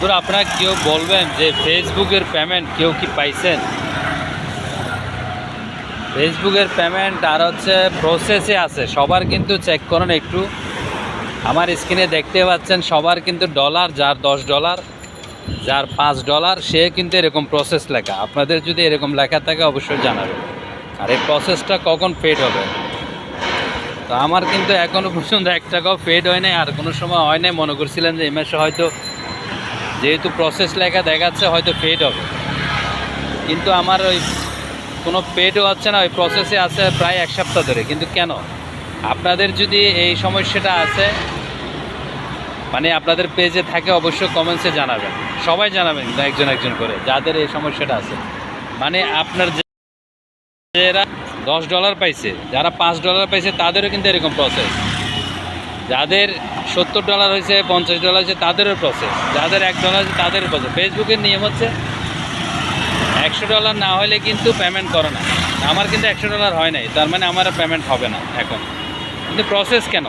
ধরো আপনারা কেউ বলবেন যে ফেসবুকের পেমেন্ট কেউ কি পাইছেন? ফেসবুকের পেমেন্ট আর হচ্ছে প্রসেসে আছে, সবার কিন্তু চেক করুন একটু। আমার স্ক্রিনে দেখতে পাচ্ছেন, সবার কিন্তু ডলার যার দশ ডলার যার পাঁচ ডলার সে কিন্তু এরকম প্রসেস লেখা। আপনাদের যদি এরকম লেখা থাকে, অবশ্যই জানাবেন। আর এই প্রসেসটা কখন পেড হবে? তো আমার কিন্তু এখনও পর্যন্ত এক টাকাও পেড হয় নাই, আর কোনো সময় হয় নাই। মনে করছিলেন যে এই মাসে হয়তো যেহেতু প্রসেস লেখা দেখাচ্ছে, হয়তো পেড হবে। কিন্তু আমার ওই কোনো পেডও হচ্ছে না, ওই প্রসেসে আছে প্রায় এক সপ্তাহ ধরে। কিন্তু কেন? আপনাদের যদি এই সমস্যাটা আছে মানে আপনাদের পেজে থাকে, অবশ্যই কমেন্টসে জানাবেন। সবাই জানাবেন একজন একজন করে, যাদের এই সমস্যাটা আছে। মানে আপনার যারা দশ ডলার পাইছে, যারা পাঁচ ডলার পাইছে, তাদেরও কিন্তু এরকম প্রসেস যাদের সত্তর ডলার হয়েছে, পঞ্চাশ ডলার হয়েছে, তাদেরও প্রসেস যাদের এক ডলার হয়েছে, তাদেরও প্রসেস ফেসবুকের নিয়ম হচ্ছে, একশো ডলার না হলে কিন্তু পেমেন্ট করে না। আমার কিন্তু একশো ডলার হয় নাই, তার মানে আমার পেমেন্ট হবে না এখন। কিন্তু প্রসেস কেন?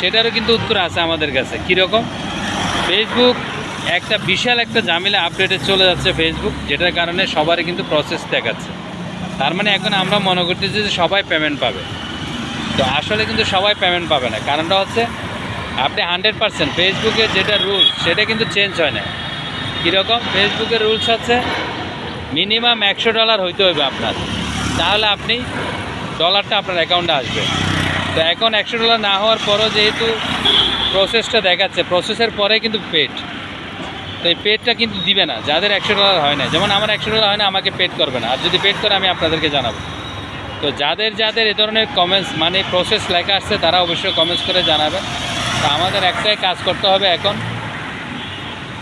সেটারও কিন্তু উত্তর আছে আমাদের কাছে। কীরকম? ফেসবুক একটা বিশাল একটা ঝামেলা আপডেটে চলে যাচ্ছে ফেসবুক যেটার কারণে সবারই কিন্তু প্রসেস দেখাচ্ছে। তার মানে এখন আমরা মনে করতেছি যে সবাই পেমেন্ট পাবে। তো আসলে কিন্তু সবাই পেমেন্ট পাবে না। কারণটা হচ্ছে, আপনি হান্ড্রেড পার্সেন্ট ফেসবুকের যেটা রুলস সেটা কিন্তু চেঞ্জ হয় না। কীরকম? ফেসবুকের রুলস হচ্ছে মিনিমাম একশো ডলার হইতে হবে আপনার। তাহলে আপনি ডলারটা আপনার অ্যাকাউন্টে আসবে। তো এখন একশো ডলার না হওয়ার পরও যেহেতু প্রসেসটা দেখাচ্ছে প্রসেসের পরে কিন্তু পেড তো এই পেডটা কিন্তু দিবে না, যাদের একশো ডলার হয় না যেমন আমার একশো ডলার হয় না, আমাকে পেড করবে না। আর যদি পেড করে, আমি আপনাদেরকে জানাব। তো যাদের যাদের এ ধরনের কমেন্টস মানে প্রসেস লেখা আসছে তারা অবশ্যই কমেন্টস করে জানাবেন তো আমাদের একটাই কাজ করতে হবে এখন।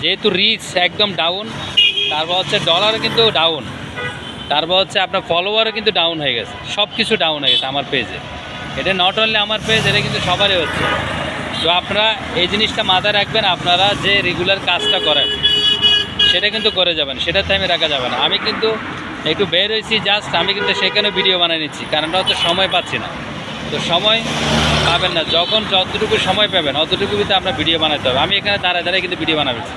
যেহেতু রিচ একদম ডাউন তারপর হচ্ছে ডলারও কিন্তু ডাউন তারপর হচ্ছে আপনার ফলোয়ারও কিন্তু ডাউন হয়ে গেছে। সব কিছু ডাউন হয়ে গেছে আমার পেজে এটা নট অনলি আমার পেজ এটা কিন্তু সবারই হচ্ছে। তো আপনারা এই জিনিসটা মাথায় রাখবেন, আপনারা যে রেগুলার কাজটা করেন, সেটা কিন্তু করে যাবেন। সেটা টাইমে রাখা যাবে না। আমি কিন্তু একটু বের হয়েছি জাস্ট আমি কিন্তু সেখানে ভিডিও বানিয়ে নিচ্ছি কারণটা হচ্ছে সময় পাচ্ছি না। তো সময় পাবেন না, যখন যতটুকু সময় পাবেন, অতটুকু কিন্তু আপনার ভিডিও বানাতে হবে। আমি এখানে দাঁড়ায় দাঁড়ায় কিন্তু ভিডিও বানাবেছি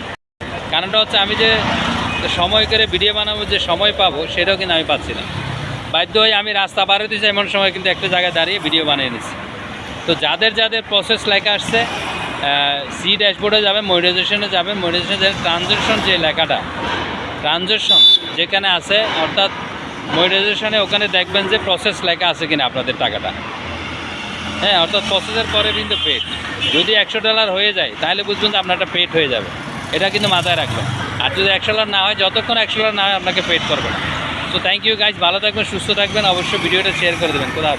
কারণটা হচ্ছে আমি যে সময় করে ভিডিও বানাবো, যে সময় পাবো, সেটাও কিন্তু আমি পাচ্ছি না। বাধ্য হয়ে আমি রাস্তা পার হতেছি এমন সময় কিন্তু একটা জায়গায় দাঁড়িয়ে ভিডিও বানিয়ে নিচ্ছি। তো যাদের যাদের প্রসেস লেখা আসছে সি ড্যাশবোর্ডে যাবে মনিটাইজেশনে যাবে মনিটাইজেশনে ট্রানজ্যাকশন যে লেখাটা ট্রানজ্যাকশন যেখানে আছে, অর্থাৎ মনিটাইজেশনে ওখানে দেখবেন যে প্রসেস লেখা আছে কিনা আপনাদের টাকাটা। হ্যাঁ অর্থাৎ প্রসেসের পরে কিন্তু পেড যদি একশো ডলার হয়ে যায়, তাহলে বুঝবেন যে আপনারটা পেড হয়ে যাবে। এটা কিন্তু মাথায় রাখবেন। আর যদি একশো ডলার না হয়, যতক্ষণ একশো ডলার না হয়, আপনাকে পেড করবে না। তো থ্যাংক ইউ গাইজ ভালো থাকবেন, সুস্থ থাকবেন। অবশ্যই ভিডিওটা শেয়ার করে দেবেন। কোথাও